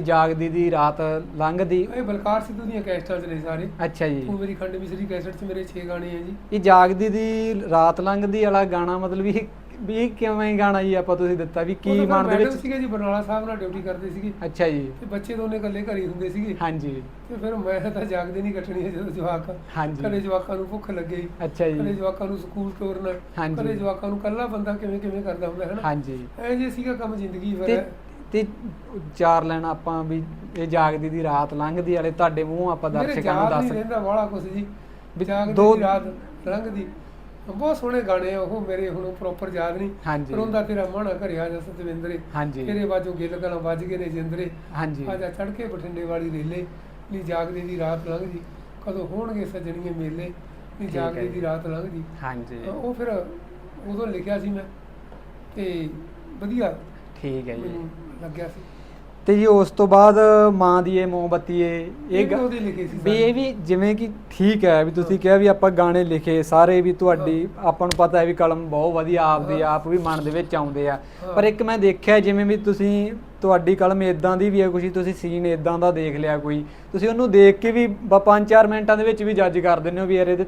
ਜਾਗਦੀ ਦੀ ਰਾਤ ਲੰਘਦੀ। ਇਹ ਬਲਕਾਰ ਸਿੱਧੂ ਦੀਆਂ ਕੈਸਟਾਂ ਚ ਨੇ ਸਾਰੇ। ਅੱਛਾ ਜੀ। ਉਹ ਮੇਰੀ ਖੰਡ ਮਿਸਰੀ ਕੈਸਟ ਚ ਮੇਰੇ 6 ਗਾਣੇ ਆ ਜੀ। ਇਹ ਜਾਗਦੀ ਦੀ ਰਾਤ ਲੰਘਦੀ ਵਾਲਾ ਗਾਣਾ ਮਤਲਬ ਵੀ ਵੀ ਕਿਵੇਂ ਗਾਣਾ ਜੀ ਆਪਾਂ ਤੁਸੀਂ ਦਿੱਤਾ? ਵੀ ਕੀ ਮਨ ਦੇ ਵਿੱਚ? ਸੀਗੇ ਜੀ ਬਰਨਾਲਾ ਸਾਹਿਬ ਨਾਲ ਡਿਊਟੀ ਕਰਦੇ ਸੀਗੇ। ਅੱਛਾ ਜੀ। ਤੇ ਬੱਚੇ ਦੋਨੇ ਇਕੱਲੇ ਘਰੇ ਹੁੰਦੇ ਸੀਗੇ। ਹਾਂਜੀ। ਤੇ ਫਿਰ ਮੈਂ ਤਾਂ ਜਾਗਦੇ ਨਹੀਂ ਕੱਟਣੀ ਜਦੋਂ ਜਵਾਕ। ਹਾਂਜੀ। ਘਰੇ ਜਵਾਕਾਂ ਨੂੰ ਭੁੱਖ ਲੱਗੇ। ਅੱਛਾ ਜੀ। ਜਵਾਕਾਂ ਨੂੰ ਸਕੂਲ ਤੋਰਨਾ। ਘਰੇ ਜਵਾਕਾਂ ਨੂੰ ਕੱਲਾ ਬੰਦਾ ਕਿਵੇਂ ਕਿਵੇਂ ਕਰਦਾ ਹੁੰਦਾ ਹੈ ਨਾ ਹਾਂਜੀ। ਐ ਜੇ ਸੀਗਾ ਕੰਮ ਜ਼ਿੰਦਗੀ ਫਿਰ। ਤੇ ਚਾਰ ਲੈਣ ਆਪਾਂ ਵੀ ਇਹ ਜਾਗਦੀ ਦੀ ਰਾਤ ਲੰਘਦੀ ਵਾਲੇ ਤੁਹਾਡੇ ਮੂੰਹ ਆਪਾਂ ਦਰਸ਼ਕਾਂ ਨੂੰ ਦੱਸ ਰਹਿੰਦਾ ਵਾਲਾ ਕੁਛ ਜੀ। ਜਾਗਦੀ ਦੋ- ਰਾਤ ਲੰਘਦੀ। ਬਹੁਤ ਸੋਹਣੇ ਗਾਣੇ ਉਹ ਮੇਰੇ ਹੁਣ ਪ੍ਰੋਪਰ ਯਾਦ ਨਹੀਂ। ਹਾਂਜੀ। ਰੋਂਦਾ ਤੇਰਾ ਮਾਣਾ ਘਰੇ ਆ ਜਾ ਸਤਵਿੰਦਰੇ। ਹਾਂਜੀ। ਤੇਰੇ ਬਾਜੋਂ ਗਿੱਲ ਗਲਾਂ ਵੱਜ ਗਏ ਨੇ ਜਿੰਦਰੇ। ਹਾਂਜੀ। ਆ ਜਾ ਚੜ ਕੇ ਬਠਿੰਡੇ ਵਾਲੀ ਰੇਲੇ। ਨੀ ਜਾਗਦੀ ਦੀ ਰਾਤ ਲੰਘਦੀ। ਕਦੋਂ ਹੋਣਗੇ ਸੱਜਣੀਏ ਮੇਲੇ? ਨੀ ਜਾਗਦੀ ਜੀ। ਦੀ ਰਾਤ ਲੰਘਦੀ। ਹਾਂਜੀ। ਉਹ ਫਿਰ ਉਦੋਂ ਲਿਖਿਆ ਸੀ ਮੈਂ। ਤੇ ਵਧੀਆ। ਠੀਕ ਹੈ ਜੀ ਮੈਨੂੰ ਲੱਗਿਆ ਸੀ ਤੇ ਜੀ ਉਸ ਤੋਂ ਬਾਅਦ ਮਾਂ ਦੀ ਇਹ ਮੋਮਬੱਤੀ ਇਹ ਇਹ ਇਹ ਵੀ ਗ- ਉਹਦੇ ਲਿਖੇ ਸੀ ਵੀ। ਇਹ ਵੀ ਜਿਵੇਂ ਕਿ ਠੀਕ ਹੈ ਵੀ ਤੁਸੀਂ ਕਿਹਾ ਵੀ ਆਪਾਂ ਗਾਣੇ ਲਿਖੇ ਸਾਰੇ ਵੀ ਤੁਹਾਡੀ ਆਪਾਂ ਨੂੰ ਪਤਾ ਹੈ ਵੀ ਕਲਮ ਬਹੁਤ ਵਧੀਆ ਆਪਦੀ। ਆਪ ਵੀ ਮਨ ਦੇ ਵਿੱਚ ਆਉਂਦੇ ਆ ਹਾਂ। ਪਰ ਇੱਕ ਮੈਂ ਦੇਖਿਆ ਜਿਵੇਂ ਵੀ ਤੁਸੀਂ ਤੁਹਾਡੀ ਕਲਮ ਇਦਾਂ ਦੀ ਵੀ ਹੈ ਕੁਛ ਤੁਸੀਂ ਸੀਨ ਇਦਾਂ ਦਾ ਦੇਖ ਲਿਆ ਕੋਈ ਤੁਸੀਂ ਉਹਨੂੰ ਦੇਖ ਕੇ ਵੀ 5-4 ਮਿੰਟਾਂ ਦੇ ਵਿੱਚ ਵੀ ਜੱਜ ਕਰ ਦਿੰਦੇ ਹੋ ਵੀ ਯਾਰ ਇਹਦੇ